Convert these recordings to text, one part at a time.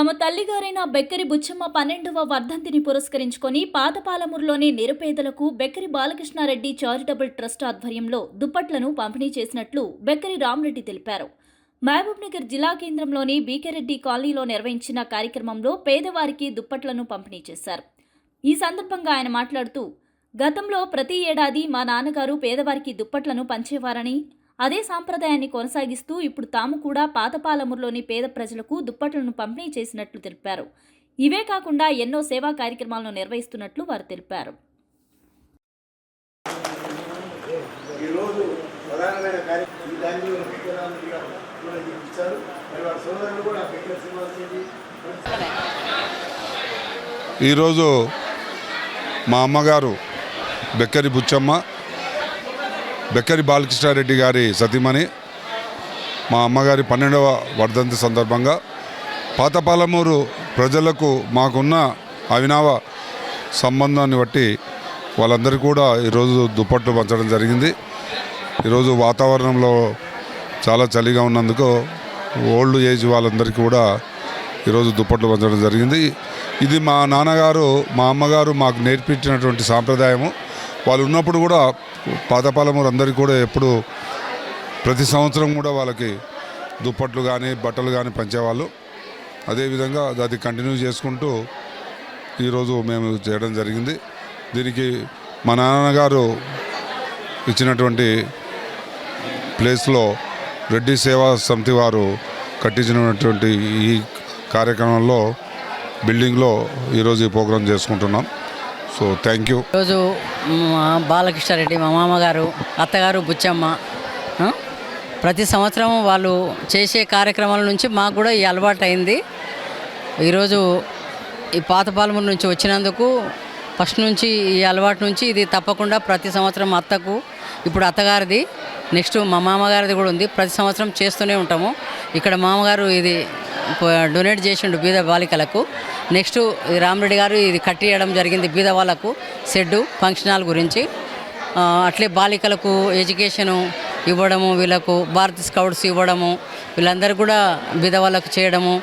తమ తల్లిగారైన బెక్కరి బుచ్చమ్మ పన్నెండవ వర్ధంతిని పురస్కరించుకొని పాతపాలమూరులోని నిరుపేదలకు బెక్కరి బాలకృష్ణారెడ్డి చారిటబుల్ ట్రస్ట్ ఆధ్వర్యంలో దుప్పట్లను పంపిణీ చేసినట్లు బెక్కరి రామరెడ్డి తెలిపారు. మహబూబ్నగర్ జిల్లా కేంద్రంలోని బీకెరెడ్డి కాలనీలో నిర్వహించిన కార్యక్రమంలో పేదవారికి దుప్పట్లను పంపిణీ చేశారు. ఈ సందర్భంగా ఆయన మాట్లాడుతూ గతంలో ప్రతి ఏడాది మా నాన్నగారు పేదవారికి దుప్పట్లను పంచేవారని అదే సాంప్రదాయాన్ని కొనసాగిస్తూ ఇప్పుడు తాము కూడా పాతపాలమూరులోని పేద ప్రజలకు దుప్పట్లను పంపిణీ చేసినట్లు తెలిపారు. ఇవే కాకుండా ఎన్నో సేవా కార్యక్రమాలను నిర్వహిస్తున్నట్లు వారు తెలిపారు. ఈరోజు ప్రధానమైన ఈరోజు మా అమ్మగారు బెక్కరి బుచ్చమ్మ బెక్కరి బాలకృష్ణారెడ్డి గారి సతీమణి మా అమ్మగారి పన్నెండవ వర్ధంతి సందర్భంగా పాతపాలమూరు ప్రజలకు మాకున్న అవినావ సంబంధాన్ని బట్టి వాళ్ళందరికీ కూడా ఈరోజు దుప్పట్లు పంచడం జరిగింది. ఈరోజు వాతావరణంలో చాలా చలిగా ఉన్నందుకు ఓల్డ్ ఏజ్ వాళ్ళందరికీ కూడా ఈరోజు దుప్పట్లు పంచడం జరిగింది. ఇది మా నాన్నగారు మా అమ్మగారు మాకు నేర్పించినటువంటి సాంప్రదాయము. వాళ్ళు ఉన్నప్పుడు కూడా పాతపాలమూరు అందరికీ కూడా ఎప్పుడు ప్రతి సంవత్సరం కూడా వాళ్ళకి దుప్పట్లు కానీ బట్టలు కానీ పంచేవాళ్ళు. అదేవిధంగా అది కంటిన్యూ చేసుకుంటూ ఈరోజు మేము చేయడం జరిగింది. దీనికి మా నాన్నగారు ఇచ్చినటువంటి ప్లేస్లో రెడ్డి సేవా సమితి వారు కట్టించినటువంటి ఈ కార్యక్రమంలో బిల్డింగ్లో ఈరోజు ఈ ప్రోగ్రాం చేసుకుంటున్నాం. So thank you. ఈరోజు మా బాలకృష్ణారెడ్డి మా మామగారు అత్తగారు బుచ్చమ్మ ప్రతి సంవత్సరం వాళ్ళు చేసే కార్యక్రమాల నుంచి మాకు కూడా ఈ అలవాటు అయింది. ఈరోజు ఈ పాతపాలమూరు నుంచి వచ్చినందుకు ఫస్ట్ నుంచి ఈ అలవాటు నుంచి ఇది తప్పకుండా ప్రతి సంవత్సరం అత్తకు ఇప్పుడు అత్తగారిది నెక్స్ట్ మా మామగారిది కూడా ఉంది. ప్రతి సంవత్సరం చేస్తూనే ఉంటాము. ఇక్కడ మామగారు ఇది డొనేట్ చేసిండు బీద బాలికలకు. నెక్స్ట్ రామరెడ్డి గారు ఇది కట్టియడం జరిగింది బీద వాళ్ళకు షెడ్డు ఫంక్షన్ హాల్ గురించి అట్లే బాలికలకు ఎడ్యుకేషను ఇవ్వడము వీళ్ళకు భారత్ స్కౌట్స్ ఇవ్వడము వీళ్ళందరూ కూడా బీద వాళ్ళకు చేయడము.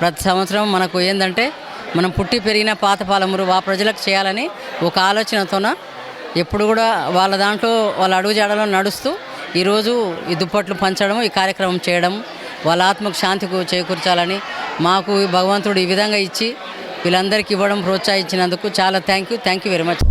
ప్రతి సంవత్సరం మనకు ఏంటంటే మనం పుట్టి పెరిగిన పాత పాలమురు ఆ ప్రజలకు చేయాలని ఒక ఆలోచనతోన ఎప్పుడు కూడా వాళ్ళ దాంట్లో వాళ్ళ అడుగుజాడలో నడుస్తూ ఈరోజు ఈ దుప్పట్లు పంచడం ఈ కార్యక్రమం చేయడం వాళ్ళ ఆత్మకు శాంతికు చేకూర్చాలని మాకు భగవంతుడు ఈ విధంగా ఇచ్చి వీళ్ళందరికీ ఇవ్వడం ప్రోత్సహించినందుకు చాలా thank you thank you very much